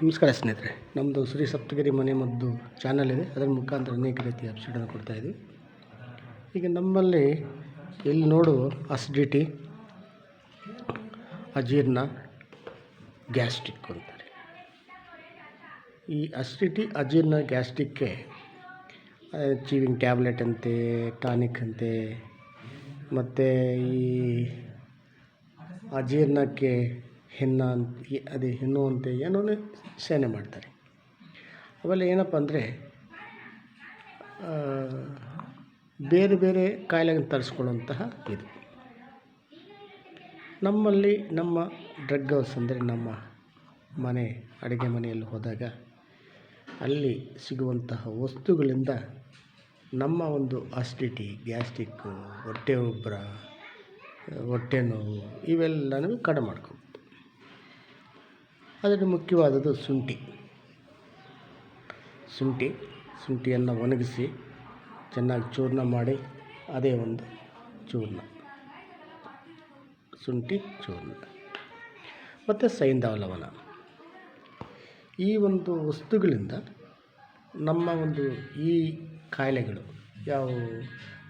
ನಮಸ್ಕಾರ ಸ್ನೇಹಿತರೆ ನಮ್ಮದು ಶ್ರೀ ಸಪ್ತಗಿರಿ ಮನೆ ಮದ್ದು ಚಾನಲ್ ಇದೆ. ಅದರ ಮುಖಾಂತರ ಅನೇಕ ರೀತಿಯ ಕೊಡ್ತಾ ಕೊಡ್ತಾಯಿದ್ವಿ ಈಗ ನಮ್ಮಲ್ಲಿ ಇಲ್ಲಿ ನೋಡು ಅಸಿಡಿಟಿ ಅಜೀರ್ಣ ಗ್ಯಾಸ್ಟ್ರಿಕ್ ಅಂತಾರೆ. ಈ ಅಸಿಡಿಟಿ ಅಜೀರ್ಣ ಗ್ಯಾಸ್ಟ್ರಿಕ್ಗೆ ಚೀವಿಂಗ್ ಟ್ಯಾಬ್ಲೆಟ್ ಅಂತೆ ಟಾನಿಕ್ ಅಂತೆ, ಮತ್ತು ಈ ಅಜೀರ್ಣಕ್ಕೆ ಹೆನ್ನ ಅದೇ ಹೆಣ್ಣು ಅಂತ ಏನೋ ಸೇನೆ ಮಾಡ್ತಾರೆ. ಆಮೇಲೆ ಏನಪ್ಪ ಅಂದರೆ ಬೇರೆ ಬೇರೆ ಕಾಯಿಲೆಗಳನ್ನು ತರಿಸ್ಕೊಳ್ಳುವಂತಹ ಇದು. ನಮ್ಮಲ್ಲಿ ನಮ್ಮ ಡ್ರಗ್ ಹೌಸ್ ಅಂದರೆ ನಮ್ಮ ಮನೆ, ಅಡುಗೆ ಮನೆಯಲ್ಲಿ ಹೋದಾಗ ಅಲ್ಲಿ ಸಿಗುವಂತಹ ವಸ್ತುಗಳಿಂದ ನಮ್ಮ ಒಂದು ಆಸ್ಟಿಟಿ ಗ್ಯಾಸ್ಟಿಕ್ಕು ಹೊಟ್ಟೆ ಉಬ್ಬರ ಹೊಟ್ಟೆ ನೋವು, ಇವೆಲ್ಲನೂ ಕಡಿಮೆ ಮಾಡ್ಕೊಬೋದು. ಅದರಲ್ಲಿ ಮುಖ್ಯವಾದದ್ದು ಶುಂಠಿ. ಶುಂಠಿ, ಶುಂಠಿಯನ್ನು ಒಣಗಿಸಿ ಚೆನ್ನಾಗಿ ಚೂರ್ಣ ಮಾಡಿ ಅದೇ ಒಂದು ಚೂರ್ಣ. ಶುಂಠಿ, ಚೂರ್ಣ. ಮತ್ತು ಸೈಂಧವ ಲವಣ ಈ ಒಂದು ವಸ್ತುಗಳಿಂದ ನಮ್ಮ ಒಂದು ಈ ಕಾಯಿಲೆಗಳು ಯಾವ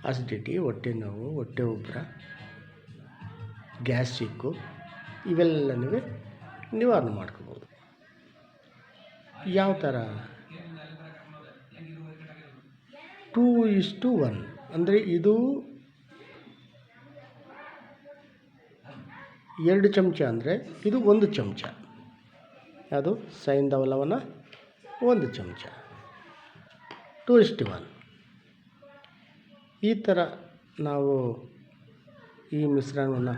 ಆಸಿಡಿಟಿ ಹೊಟ್ಟೆ ನೋವು, ಹೊಟ್ಟೆ ಉಬ್ಬರ ಗ್ಯಾಸ್ಟ್ರಿಕ್ಕು ಇವೆಲ್ಲನೂ ನಿವಾರಣೆ ಮಾಡ್ಕೋಬೋದು. ಯಾವ ಥರ ಟೂ ಇಷ್ಟು ಒನ್. ಅಂದರೆ ಇದು ಎರಡು ಚಮಚ ಅಂದರೆ ಇದು ಒಂದು ಚಮಚ. ಅದು ಸೈನ್ ದವಲವನ ಒಂದು ಚಮಚ. ಟೂ ಇಷ್ಟು ಒನ್. ಈ ಥರ ನಾವು ಈ ಮಿಶ್ರಣವನ್ನು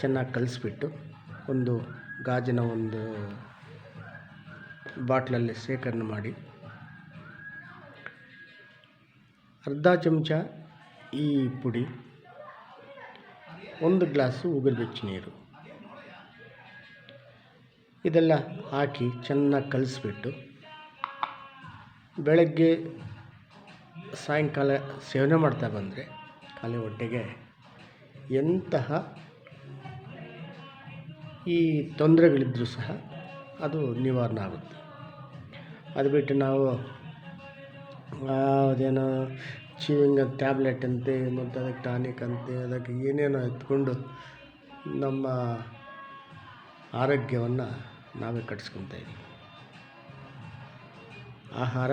ಚೆನ್ನಾಗಿ ಕಲಿಸ್ಬಿಟ್ಟು ಒಂದು ಗಾಜಿನ ಒಂದು ಬಾಟ್ಲಲ್ಲಿ ಶೇಖರಣೆ ಮಾಡಿ. ಅರ್ಧ ಚಮಚ ಈ ಪುಡಿ, ಒಂದು ಗ್ಲಾಸು ಉಗುರು ನೀರು. ಇದೆಲ್ಲ ಹಾಕಿ ಚೆನ್ನಾಗಿ ಕಲಿಸ್ಬಿಟ್ಟು ಬೆಳಗ್ಗೆ ಸಾಯಂಕಾಲ ಸೇವನೆ ಮಾಡ್ತಾ ಬಂದರೆ, ಖಾಲಿ ಹೊಟ್ಟೆಗೆ ಎಂತಹ ಈ ತೊಂದರೆಗಳಿದ್ದರೂ ಸಹ ಅದು ನಿವಾರಣೆ ಆಗುತ್ತೆ. ಅದು ಬಿಟ್ಟು ನಾವು ಅದೇನೋ ಚೀವಿಂಗ್ ಟ್ಯಾಬ್ಲೆಟ್ ಅಂತೆ, ಮತ್ತು ಅದಕ್ಕೆ ಟಾನಿಕ್ ಅಂತೆ, ಅದಕ್ಕೆ ಏನೇನೋ ಎತ್ಕೊಂಡು ನಮ್ಮ ಆರೋಗ್ಯವನ್ನು ನಾವೇ ಕಟ್ಸ್ಕೊತಾ ಇದ್ದೀವಿ. ಆಹಾರ,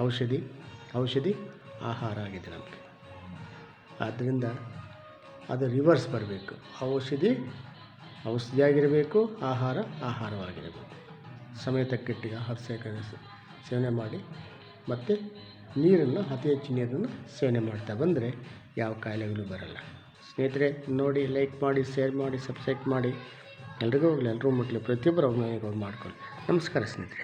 ಔಷಧಿ ಔಷಧಿ, ಆಹಾರ ಆಗಿದೆ ನಮಗೆ. ಆದ್ದರಿಂದ ಅದು ರಿವರ್ಸ್ ಬರಬೇಕು. ಔಷಧಿ ಔಷಧಿಯಾಗಿರಬೇಕು, ಆಹಾರ ಆಹಾರವಾಗಿರಬೇಕು. ಸಮಯ ತಕ್ಕಟ್ಟಿಗೆ ಆಹಾರ ಸೇಕರಣೆ ಸೇವನೆ ಮಾಡಿ, ಮತ್ತು ನೀರನ್ನು, ಅತಿ ಹೆಚ್ಚು ನೀರನ್ನು ಸೇವನೆ ಮಾಡ್ತಾ ಬಂದರೆ ಯಾವ ಕಾಯಿಲೆಗಳು ಬರಲ್ಲ. ಸ್ನೇಹಿತರೆ, ನೋಡಿ ಲೈಕ್ ಮಾಡಿ ಶೇರ್ ಮಾಡಿ ಸಬ್ಸ್ಕ್ರೈಬ್ ಮಾಡಿ. ಎಲ್ರಿಗೂ ಹೋಗಲಿ ಎಲ್ಲರೂ ಮುಟ್ಲಿ, ಪ್ರತಿಯೊಬ್ಬರು ಅವ್ರ ಮನೆಗೆ ಹೋಗಿ ಮಾಡ್ಕೊಳ್ಳಿ. ನಮಸ್ಕಾರ ಸ್ನೇಹಿತರೆ.